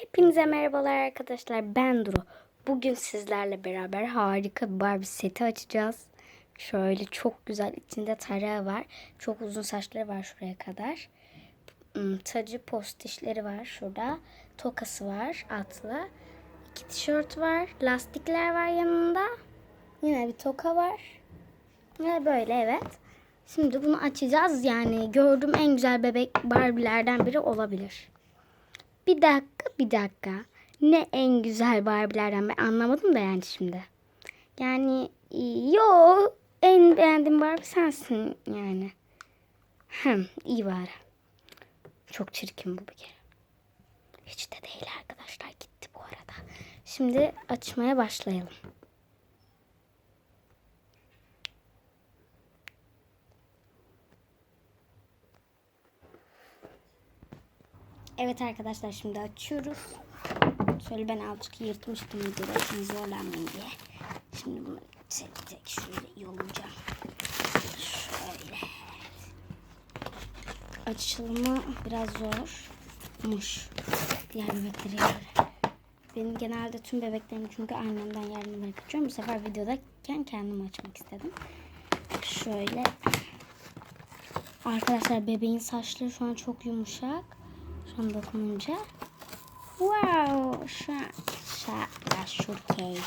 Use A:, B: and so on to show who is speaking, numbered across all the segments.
A: Hepinize merhabalar arkadaşlar. Ben Duru. Bugün sizlerle beraber harika bir Barbie seti açacağız. Şöyle çok güzel içinde tarağı var. Çok uzun saçları var şuraya kadar. Hmm, Tacı postişleri var şurada. Tokası var atlı. İki tişört var. Lastikler var yanında. Yine bir toka var. Ve böyle evet. Şimdi bunu açacağız. Yani gördüğüm en güzel bebek Barbie'lerden biri olabilir. Bir dakika, bir dakika. Ne en güzel Barbie'lerden ben anlamadım da yani şimdi. Yani yo en beğendiğim Barbie sensin yani. Hem iyi bari. Çok çirkin bu bir kere. Hiç de değil arkadaşlar gitti bu arada. Şimdi açmaya başlayalım. Evet arkadaşlar şimdi açıyoruz. Şöyle ben azıcık yırtmıştım videoda şimdi zorlanmayın diye. Şimdi bunu tek tek şöyle yolacağım. Şöyle. Açılımı biraz zormuş. Diğer bebeklere göre. Benim genelde tüm bebeklerimi çünkü annemden yardım açıyorum. Bu sefer videodayken kendim açmak istedim. Şöyle. Arkadaşlar bebeğin saçları şu an çok yumuşak. An dokununca. Wow. Şu an. Şurkey.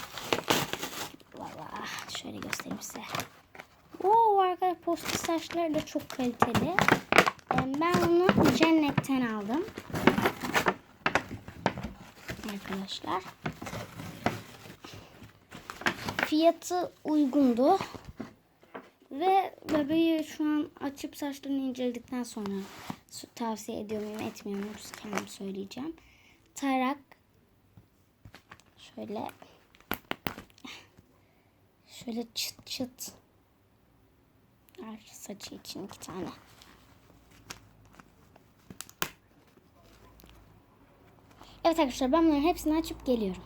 A: Valla. Şöyle göstereyim size. Wow arkadaşlar postu saçları da çok kaliteli. Ee, Ben bunu cennetten aldım. Arkadaşlar. Fiyatı uygundu. Ve bebeği şu an açıp saçlarını inceledikten sonra su- tavsiye ediyor muyum etmiyor muyum kendim söyleyeceğim. Tarak şöyle şöyle çıt çıt var saçı için iki tane. Evet arkadaşlar ben bunların hepsini açıp geliyorum.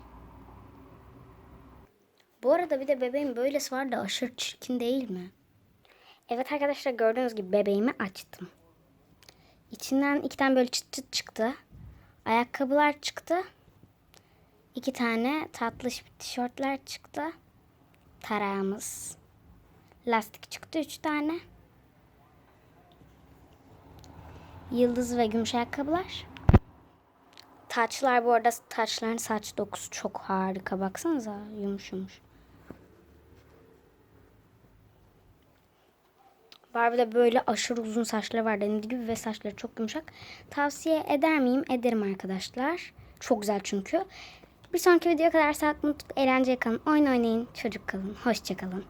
A: Bu arada bir de bebeğin böylesi var da aşırı çirkin değil mi? Evet arkadaşlar gördüğünüz gibi bebeğimi açtım. İçinden iki tane böyle çıt çıt çıktı. Ayakkabılar çıktı. İki tane tatlış bir tişörtler çıktı. Tarağımız. Lastik çıktı üç tane. Yıldız ve gümüş ayakkabılar. Taçlar bu arada taçların saç dokusu çok harika. Baksanıza yumuş yumuş. Barbie'de böyle aşırı uzun saçları var dediğim gibi ve saçları çok yumuşak. Tavsiye eder miyim? Ederim arkadaşlar. Çok güzel çünkü. Bir sonraki videoya kadar sağlıklı, mutlu, eğlenceli kalın. Oyun oynayın, çocuk kalın. Hoşçakalın.